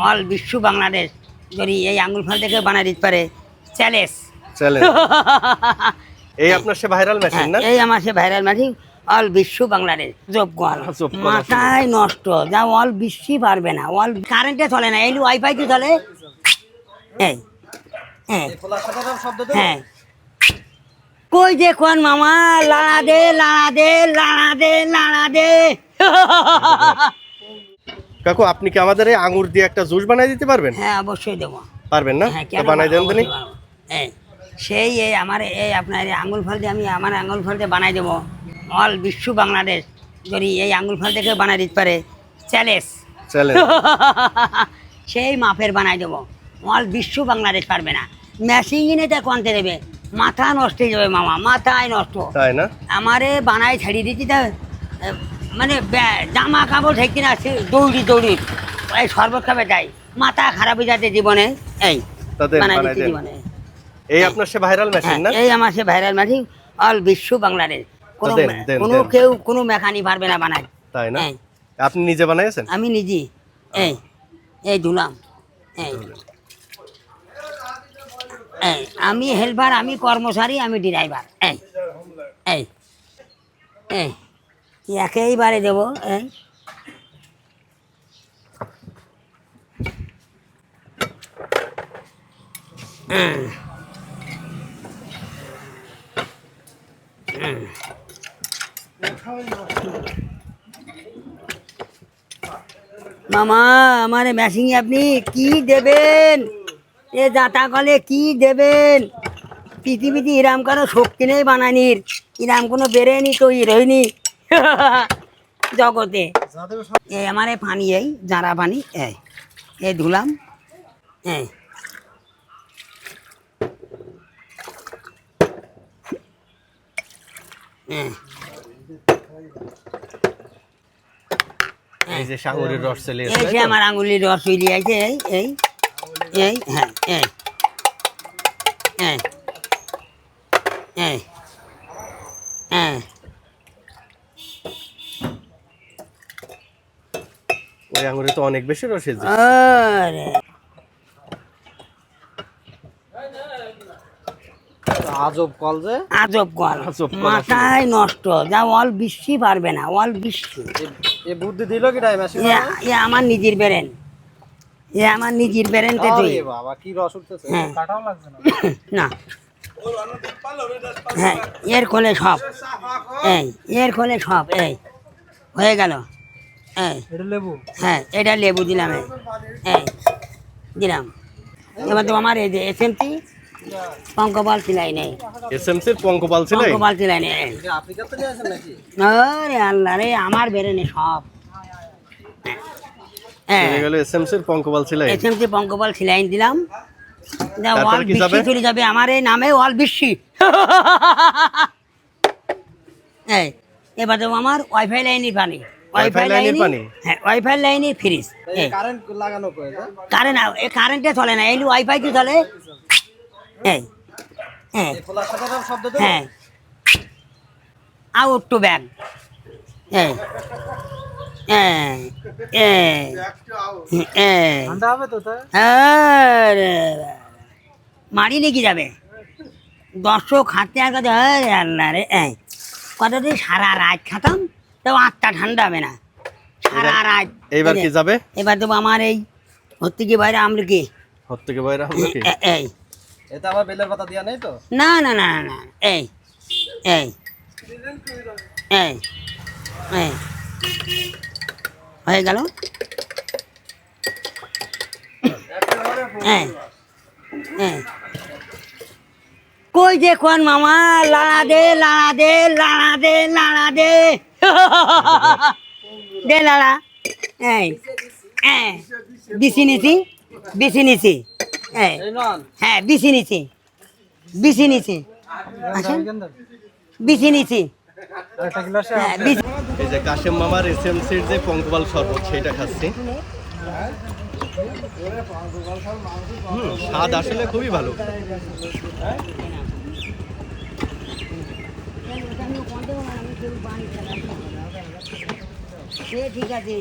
All বিশ্ব বাংলাদেশ যদি এই আঙুল ফল থেকে বানাই দিতে পারে। চ্যালেঞ্জ। চ্যালেঞ্জ। এই আপনার সে ভাইরাল মেশিন না? এই আমার সে ভাইরাল মাটি অল বিশ্ব বাংলাদেশ জবগল জবকল মাথায় নষ্ট যা অল বিশ্বই পারবে না অল কারেন্টে চলে না এই ওয়াইফাই কি চলে? এই হ্যাঁ হ্যাঁ। কই যে কোন মামা? লাড়া দে লাড়া দে লাড়া দে লাড়া দে। কাকু আপনি কি আমাদের এই আঙ্গুর দিয়ে একটা জুস বানাই দিতে পারবেন? হ্যাঁ অবশ্যই দেবো। পারবেন না? হ্যাঁ বানাই দেন তিনি। সেই এই আমার এই আপনার এই আঙুল ফল দিয়ে আমি আমার আঙুল ফল দিয়ে বানাই দেবো। অল বিশ্ব বাংলাদেশ যদি এই আঙুল ফল থেকে বানাই দিতে পারে। চ্যালেঞ্জ। চ্যালেঞ্জ। সেই মাপের বানাই দেবো। অল বিশ্ব বাংলাদেশ পারবে না। মেশিন কিনেতে কনতে দেবে মাথা নষ্ট হয়ে যাবে মামা মাথায় নষ্ট। তাই না? আমারে বানাই ছাড়িয়ে তা এ, মানে জামা কাপড় ঠিক কিনা দৌড়ি দৌড়ি এই শরবত খাবে তাই মাথা খারাপ হয়ে যাচ্ছে জীবনে এই জীবনে। এই আপনার সে ভাইরাল মেশিন হ্যাঁ, না? এই আমার সে ভাইরাল মাটি অল বিশ্ব বাংলাদেশ। কোনো কেউ কোনো মেকানি পারবে না বানাই তাই না? আপনি নিজে বানাইছেন? আমি নিজে। এই এই ধুলাম এই। এই আমি হেল্পার আমি কর্মচারী আমি ড্রাইভার এই এই। এই। একেইবারে দেবো। মামা, আমার মেশিন আপনি কি দেবেন? এ দাতা কলে কি দেবেন? পৃথিবীতে ইরাম কোনো শক্তি নেই বানানির। ইরাম কোনো বেরেনি তৈরি হয়নি জগতে। এই আমার এই পানি এই জারা পানি এই এই ধুলাম এই। এই। এই যে সাগরের রস চলে এই যে আমার আঙুলির রস আছে এই এই এই হ্যাঁ এই এই এই হ্যাঁ ওই আঙ্গুরে তো অনেক বেশি রস এসেছে আরে। আজব কল যে। আজব কল। আজব মাথায় নষ্ট। যা অল বৃষ্টি পারবে না অল বৃষ্টি। এ বুদ্ধি দিল কি টাইম আসি এ আমার নিজের বেরেন। এ আমার নিজের বেরেনতে তুই বাবা কি রস উঠতেছে। হ্যাঁ। কাটাও লাগছে না। না। হ্যাঁ এর কোলে সব। এই এর কোলে সব এই। হয়ে গেল। এটা লেবু? হ্যাঁ এটা লেবু দিলাম এই এই দিলাম। এবার তো আমার এই যে এসএমটি পঙ্কপাল সিলাই নেই। এসএমসির পঙ্কপাল ছিল পঙ্কপাল সিলাই নেই। আরে আল্লাহ রে আমার বেরেনে সব। হ্যাঁ। চলে গেল এসএমসির পঙ্কপাল ছিল এসএমটি পঙ্কপাল সিলাই দিলাম। চলে যাবে আমার এই নামে ওয়াল এই এবার দেবো আমার ওয়াইফাই লাইনের পানি। Wi-Fi লাইনের পানি? হ্যাঁ ওয়াইফাই লাইনের ফ্রিজ কারেন্ট লাগানো করে কারেন্ট এ কারেন্টে চলে না এই ওয়াইফাই কি চলে? এই হ্যাঁ? হ্যাঁ আউট টু ব্যাগ তো মারি নাকি যাবে? দর্শক হাতে আর কাছে আল্লাহ রে এই। কত দিন সারা রাত খাতাম? তো আটটা ঠান্ডা হবে না। সারা রাত এইবার কি যাবে? এবার দেবো আমার এই বাইরে বাইরে এই। এতে আবার বেলের পাতা দিয়া নেই তো? না না না না, এই এই এই এই। হয়ে গেল? কই যে কোন মামা? লাড়া দে লাড়া দে লাড়া দে লাড়া দে। দে লাড়া। এই বিছি নিছি বিছি নিছি। এই হ্যাঁ বিছি নিছি বিছি নিছি। বিছি নিছি। হ্যাঁ এই যে কাশেম মামার এসএমসির যে পঙ্কপাল শরবত সেটা খাচ্ছি। স্বাদ আসলে খুবই ভালো। সে ঠিক আছে।